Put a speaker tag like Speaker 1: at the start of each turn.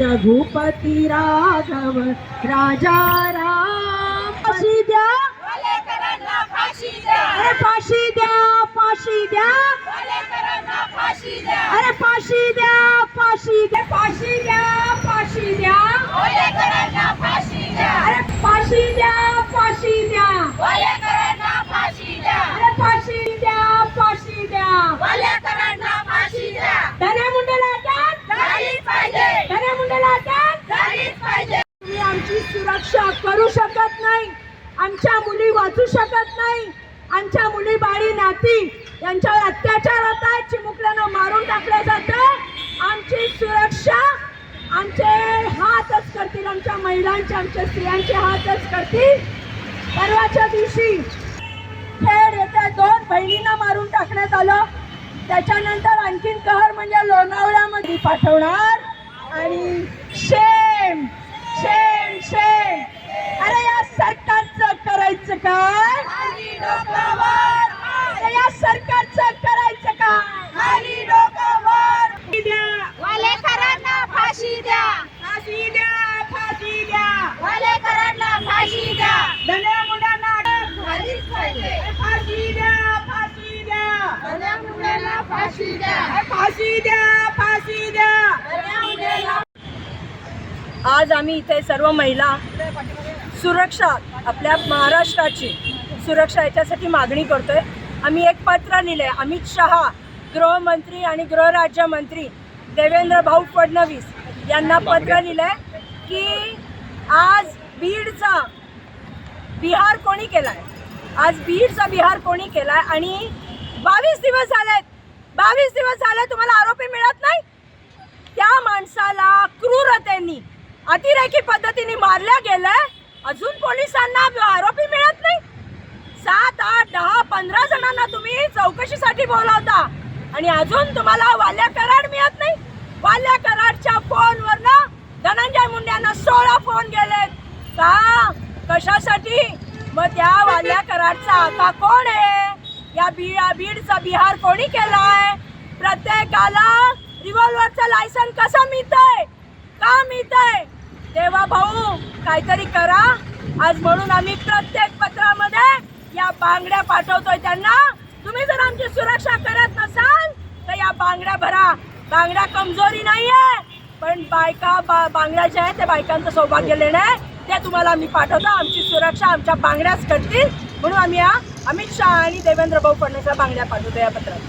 Speaker 1: रघुपती राघव राजा राम. फाशी द्या. अरे फाशी द्या फाशी द्या. अरे फाशी द्या फाशी द्या. फाशी द्या फाशी द्या
Speaker 2: वालेकरांना फाशी द्या
Speaker 1: अरे फाशी द्या फाशी द्या
Speaker 2: वालेकरांना फाशी द्या
Speaker 1: अरे फाशी द्या फाशी द्या
Speaker 2: वालेकरांना फाशी द्या
Speaker 1: धन्या मुंडेला अटक
Speaker 2: झालीच पाहिजे
Speaker 1: धन्या मुंडेला अटक
Speaker 2: झालीच पाहिजे
Speaker 1: तुम्ही आमची सुरक्षा करू शकत नाही आमच्या मुली वाचू शकत नाही. आमच्या मुली बाळी नाती. यांच्यावर अत्याचार होत आहेत. चिमुकल्यानं मारून टाकलं जातं. आमची सुरक्षा आमचे हातच करतील. आमच्या महिलांचे आमच्या स्त्रियांचे हातच करतील. परवाच्या दिवशी खेड येत्या दोन बहिणींना मारून टाकण्यात आलं. त्याच्यानंतर आणखीन कहर म्हणजे लोणावळ्यामध्ये पाठवणार आणि शेम शेम शेम अरे या सरकारचं करायचं काय या सरकारचं करायचं काय द्या.
Speaker 2: फाशी द्या.
Speaker 1: फाशी द्या फाशी द्या.
Speaker 2: वालेकरांना फाशी द्या.
Speaker 1: धन्या मुलांना फाशी द्या फाशी द्या.
Speaker 2: भल्या मुलांना फाशी द्या.
Speaker 1: फाशी द्या फाशी द्या. आज आम्ही इथे सर्व महिला सुरक्षा आपल्या महाराष्ट्राची सुरक्षा याच्यासाठी मागणी करतो आहे आम्ही एक पत्र लिहिलंय अमित शहा गृहमंत्री आणि गृहराज्यमंत्री देवेंद्र भाऊ फडणवीस यांना पत्र लिहिलंय की आज बीडचा बिहार कोणी केला आहे आज बीडचा बिहार कोणी केला आहे आणि बावीस दिवस झालेत. बावीस दिवस झाले तुम्हाला आरोपी मिळत नाही? त्या माणसाला क्रूरतेनी अतिरेकी पद्धतीने मारल्या गेलंय. अजून पोलिसांना आरोपी मिळत नाही? सात आठ दहा पंधरा जणांना तुम्ही चौकशीसाठी बोलावता आणि अजून तुम्हाला वाल्या कराड मिळत नाही? वाल्या कराडच्या फोनवरनं धनंजय मुंड्यांना सोळा फोन गेलेत. का? कशासाठी? मग त्या वाल्या कराडचा आका कोण आहे? या बी बीडचा बिहार कोणी केलाय? प्रत्येकाला रिव्हॉल्वरचं लायसन कसं मिळतंय? का मिळतंय? तेव्हा भाऊ काहीतरी करा. आज म्हणून आम्ही प्रत्येक पत्रामध्ये या बांगड्या पाठवतोय त्यांना. तुम्ही जर आमची सुरक्षा करत नसाल तर या बांगड्या भरा. बांगड्या कमजोरी नाहीये पण बायका बा बांगड्या ज्या आहेत त्या बायकांचं सौभाग्य लेणं आहे. ते तुम्हाला आम्ही पाठवतो. आमची सुरक्षा आमच्या बांगड्याच करतील. म्हणून आम्ही या अमित शहा आणि देवेंद्र भाऊ फडणवीसला बांगड्या पाठवतो या पत्रात.